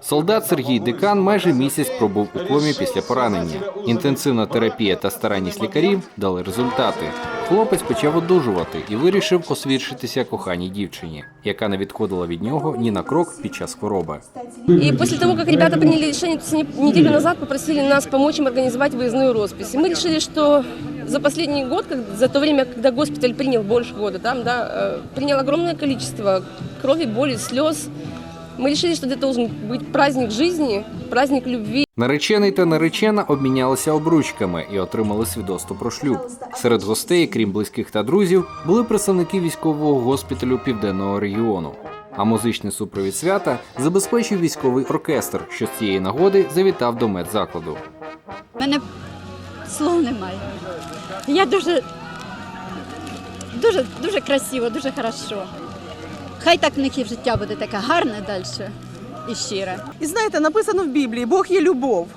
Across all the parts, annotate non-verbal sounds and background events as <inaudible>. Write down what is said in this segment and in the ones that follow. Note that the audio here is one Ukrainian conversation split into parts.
Солдат Сергій Декан майже місяць пробув у комі після поранення. Інтенсивна терапія та старанність лікарів дали результати. Хлопець почав одужувати і вирішив освідчитися коханій дівчині, яка не відходила від нього ні на крок під час хвороби. И после того, как ребята приняли решение, то есть они неделю назад попросили нас помочь им организовать выездную роспись. И мы решили, что за последний год, как- за то время, когда госпиталь принял больше года, там, да, э, принял огромное количество крови, боли, слез. Мы решили, что это должен быть праздник жизни, праздник любви. Наречений та наречена обмінялися обручками і отримали свідоцтво про шлюб. Серед гостей, крім близьких та друзів, були представники військового госпіталю південного регіону. А музичний супровід свята забезпечив військовий оркестр, що з цієї нагоди завітав до медзакладу. У мене слов немає. Я дуже, дуже, дуже красиво, дуже хорошо. Хай так в них і життя буде таке гарне далі і щире. І знаєте, написано в Біблії, Бог є любов.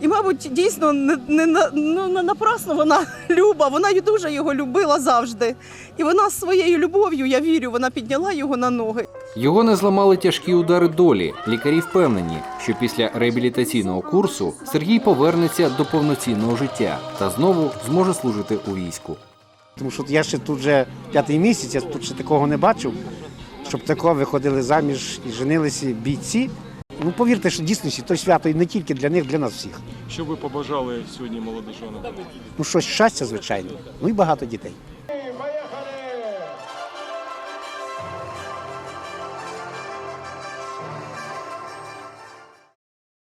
І, мабуть, дійсно не, не, ну, не напрасно вона <laughs> люба, вона й дуже його любила завжди. І вона своєю любов'ю, я вірю, вона підняла його на ноги. Його не зламали тяжкі удари долі. Лікарі впевнені, що після реабілітаційного курсу Сергій повернеться до повноцінного життя та знову зможе служити у війську. Тому що я ще тут вже п'ятий місяць, я тут ще такого не бачив, щоб тако виходили заміж і женилися бійці. Ну повірте, що дійсно то свято і не тільки для них, для нас всіх. Що ви побажали сьогодні молодожанам? Ну щось щастя, звичайно, ну і багато дітей.